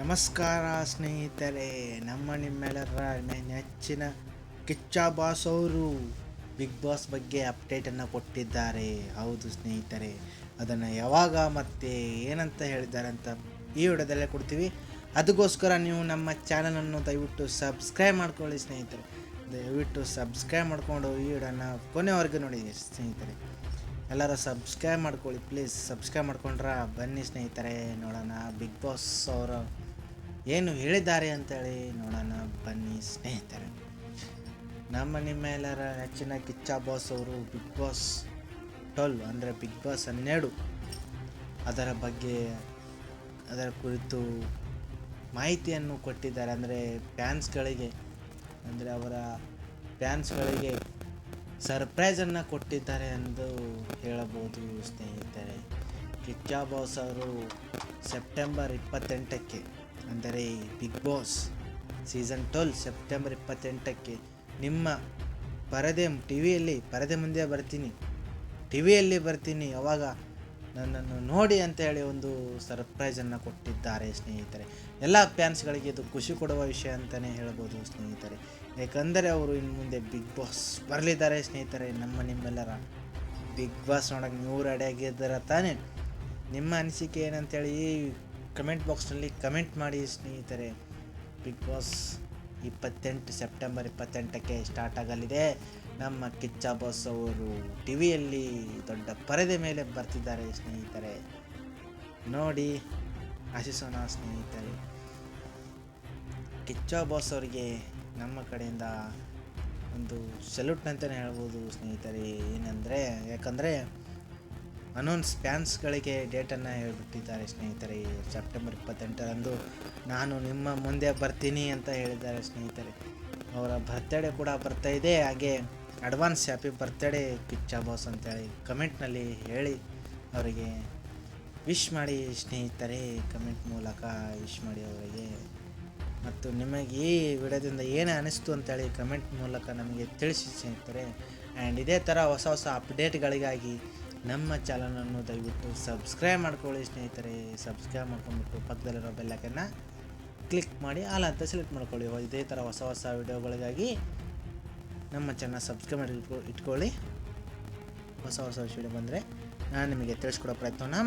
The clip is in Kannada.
ನಮಸ್ಕಾರ ಸ್ನೇಹಿತರೆ, ನಮ್ಮ ನಿಮ್ಮೆಲ್ಲರ ನೆಚ್ಚಿನ ಕಿಚ್ಚ ಬಾಸ್ ಅವರು ಬಿಗ್ ಬಾಸ್ ಬಗ್ಗೆ ಅಪ್ಡೇಟನ್ನು ಕೊಟ್ಟಿದ್ದಾರೆ. ಹೌದು ಸ್ನೇಹಿತರೆ, ಅದನ್ನು ಯಾವಾಗ ಮತ್ತೆ ಏನಂತ ಹೇಳಿದ್ದಾರೆ ಅಂತ ಈ ವಿಡಿಯೋದಲ್ಲೇ ಕೊಡ್ತೀವಿ. ಅದಕ್ಕೋಸ್ಕರ ನೀವು ನಮ್ಮ ಚಾನಲನ್ನು ದಯವಿಟ್ಟು ಸಬ್ಸ್ಕ್ರೈಬ್ ಮಾಡ್ಕೊಳ್ಳಿ ಸ್ನೇಹಿತರೆ. ದಯವಿಟ್ಟು ಸಬ್ಸ್ಕ್ರೈಬ್ ಮಾಡಿಕೊಂಡು ಈ ವಿಡಿಯೋನ ಕೊನೆವರೆಗೂ ನೋಡಿ ಸ್ನೇಹಿತರೆ. ಎಲ್ಲರೂ ಸಬ್ಸ್ಕ್ರೈಬ್ ಮಾಡ್ಕೊಳ್ಳಿ ಪ್ಲೀಸ್ ಸಬ್ಸ್ಕ್ರೈಬ್ ಮಾಡ್ಕೊಂಡ್ರೆ ಬನ್ನಿ ಸ್ನೇಹಿತರೆ, ನೋಡೋಣ ಬಿಗ್ ಬಾಸ್ ಅವರು. ಏನು ಹೇಳಿದ್ದಾರೆ ಅಂತೇಳಿ ನೋಡೋಣ. ಬನ್ನಿ ಸ್ನೇಹಿತರೆ. ನಮ್ಮ ನಿಮ್ಮೆಲ್ಲರ ನೆಚ್ಚಿನ ಕಿಚ್ಚ ಬಾಸ್ ಅವರು ಬಿಗ್ ಬಾಸ್ ಟ್ವೆಲ್ ಅಂದರೆ ಬಿಗ್ ಬಾಸ್ ಹನ್ನೆರಡು. ಅದರ ಬಗ್ಗೆ, ಅದರ ಕುರಿತು ಮಾಹಿತಿಯನ್ನು ಕೊಟ್ಟಿದ್ದಾರೆ. ಅಂದರೆ ಫ್ಯಾನ್ಸ್ಗಳಿಗೆ, ಅಂದರೆ ಅವರ ಫ್ಯಾನ್ಸ್ಗಳಿಗೆ ಸರ್ಪ್ರೈಸನ್ನು ಕೊಟ್ಟಿದ್ದಾರೆ ಎಂದು ಹೇಳಬಹುದು ಸ್ನೇಹಿತರೆ. ಕಿಚ್ಚಾ ಬಾಸ್ ಅವರು ಸೆಪ್ಟೆಂಬರ್ ಇಪ್ಪತ್ತೆಂಟಕ್ಕೆ ಅಂದರೆ Bigg Boss season twelve September ಇಪ್ಪತ್ತೆಂಟಕ್ಕೆ ನಿಮ್ಮ ಪರದೆ ಟಿ ವಿಯಲ್ಲಿ ಪರದೆ ಮುಂದೆ ಬರ್ತೀನಿ. ಟಿ ವಿಯಲ್ಲಿ ಬರ್ತೀನಿ. ಅವಾಗ ನನ್ನನ್ನು ನೋಡಿ ಅಂತ ಹೇಳಿ ಒಂದು ಸರ್ಪ್ರೈಸನ್ನು ಕೊಟ್ಟಿದ್ದಾರೆ ಸ್ನೇಹಿತರೆ. ಎಲ್ಲ ಫ್ಯಾನ್ಸ್ಗಳಿಗೆ ಇದು ಖುಷಿ ಕೊಡುವ ವಿಷಯ ಅಂತಲೇ ಹೇಳ್ಬೋದು ಸ್ನೇಹಿತರೆ. ಏಕೆಂದರೆ ಅವರು ಇನ್ನು ಮುಂದೆ ಬಿಗ್ ಬಾಸ್ ಬರಲಿದ್ದಾರೆ ಸ್ನೇಹಿತರೆ. ನಮ್ಮ ನಿಮ್ಮೆಲ್ಲರ ಬಿಗ್ ಬಾಸ್ ನೋಡೋಕೆ ನೀವು ಆಗಿದ್ದೀರ ತಾನೇ. ನಿಮ್ಮ ಅನಿಸಿಕೆ ಏನಂತೇಳಿ ಕಮೆಂಟ್ ಬಾಕ್ಸ್ನಲ್ಲಿ ಕಮೆಂಟ್ ಮಾಡಿ ಸ್ನೇಹಿತರೆ. ಬಿಗ್ ಬಾಸ್ ಇಪ್ಪತ್ತೆಂಟು ಸೆಪ್ಟೆಂಬರ್ ಇಪ್ಪತ್ತೆಂಟಕ್ಕೆ ಸ್ಟಾರ್ಟ್ ಆಗಲಿದೆ. ನಮ್ಮ ಕಿಚ್ಚ ಬಾಸ್ ಅವರು ಟಿ ವಿಯಲ್ಲಿ ದೊಡ್ಡ ಪರದೆ ಮೇಲೆ ಬರ್ತಿದ್ದಾರೆ ಸ್ನೇಹಿತರೆ. ನೋಡಿ, ಆಶಿಸೋಣ ಸ್ನೇಹಿತರೆ. ಕಿಚ್ಚ ಬಾಸ್ ಅವರಿಗೆ ನಮ್ಮ ಕಡೆಯಿಂದ ಒಂದು ಸಲ್ಯೂಟ್ ಅಂತಲೇ ಹೇಳ್ಬೋದು ಸ್ನೇಹಿತರೆ. ಏನಂದರೆ, ಯಾಕಂದರೆ ಅನೌನ್ಸ್ ಫ್ಯಾನ್ಸ್ಗಳಿಗೆ ಡೇಟನ್ನು ಹೇಳ್ಬಿಟ್ಟಿದ್ದಾರೆ ಸ್ನೇಹಿತರೆ, ಈ ಸೆಪ್ಟೆಂಬರ್ ಇಪ್ಪತ್ತೆಂಟರಂದು. ನಾನು ನಿಮ್ಮ ಮುಂದೆ ಬರ್ತೀನಿ ಅಂತ ಹೇಳಿದ್ದಾರೆ ಸ್ನೇಹಿತರೆ. ಅವರ ಬರ್ತ್ಡೇ ಕೂಡ ಬರ್ತಾ ಇದೆ. ಹಾಗೆ advance happy birthday Kichcha boss ಅಂತೇಳಿ ಕಮೆಂಟ್ನಲ್ಲಿ ಹೇಳಿ ಅವರಿಗೆ ವಿಶ್ ಮಾಡಿ ಸ್ನೇಹಿತರೆ. ಕಮೆಂಟ್ ಮೂಲಕ ವಿಶ್ ಮಾಡಿ ಅವರಿಗೆ. ಮತ್ತು ನಿಮಗೆ ಈ ವಿಡಿಯೋದಿಂದ ಏನು ಅನಿಸ್ತು ಅಂತೇಳಿ ಕಮೆಂಟ್ ಮೂಲಕ ನಮಗೆ ತಿಳಿಸಿ ಸ್ನೇಹಿತರೆ. ಆ್ಯಂಡ್ ಇದೇ ಥರ ಹೊಸ ಹೊಸ ಅಪ್ಡೇಟ್ಗಳಿಗಾಗಿ ನಮ್ಮ ಚಾನಲನ್ನು ದಯವಿಟ್ಟು ಸಬ್ಸ್ಕ್ರೈಬ್ ಮಾಡ್ಕೊಳ್ಳಿ ಸ್ನೇಹಿತರೆ. ಸಬ್ಸ್ಕ್ರೈಬ್ ಮಾಡ್ಕೊಂಡ್ಬಿಟ್ಟು ಪಕ್ಕದಲ್ಲಿರೋ ಬೆಲ್ಲಕನ್ನು ಕ್ಲಿಕ್ ಮಾಡಿ ಆಲ್ ಅಂತ ಸೆಲೆಕ್ಟ್ ಮಾಡ್ಕೊಳ್ಳಿ. ಇದೇ ಥರ ಹೊಸ ಹೊಸ ವಿಡಿಯೋಗಳಿಗಾಗಿ ನಮ್ಮ ಚಾನಲ್ ಸಬ್ಸ್ಕ್ರೈಬ್ ಮಾಡಿ ಇಟ್ಕೊ- ಇಟ್ಕೊಳ್ಳಿ. ಹೊಸ ಹೊಸ ವಿಡಿಯೋ ಬಂದರೆ ನಾನು ನಿಮಗೆ ತಿಳಿಸ್ಕೊಡೋ ಪ್ರಯತ್ನವನ್ನು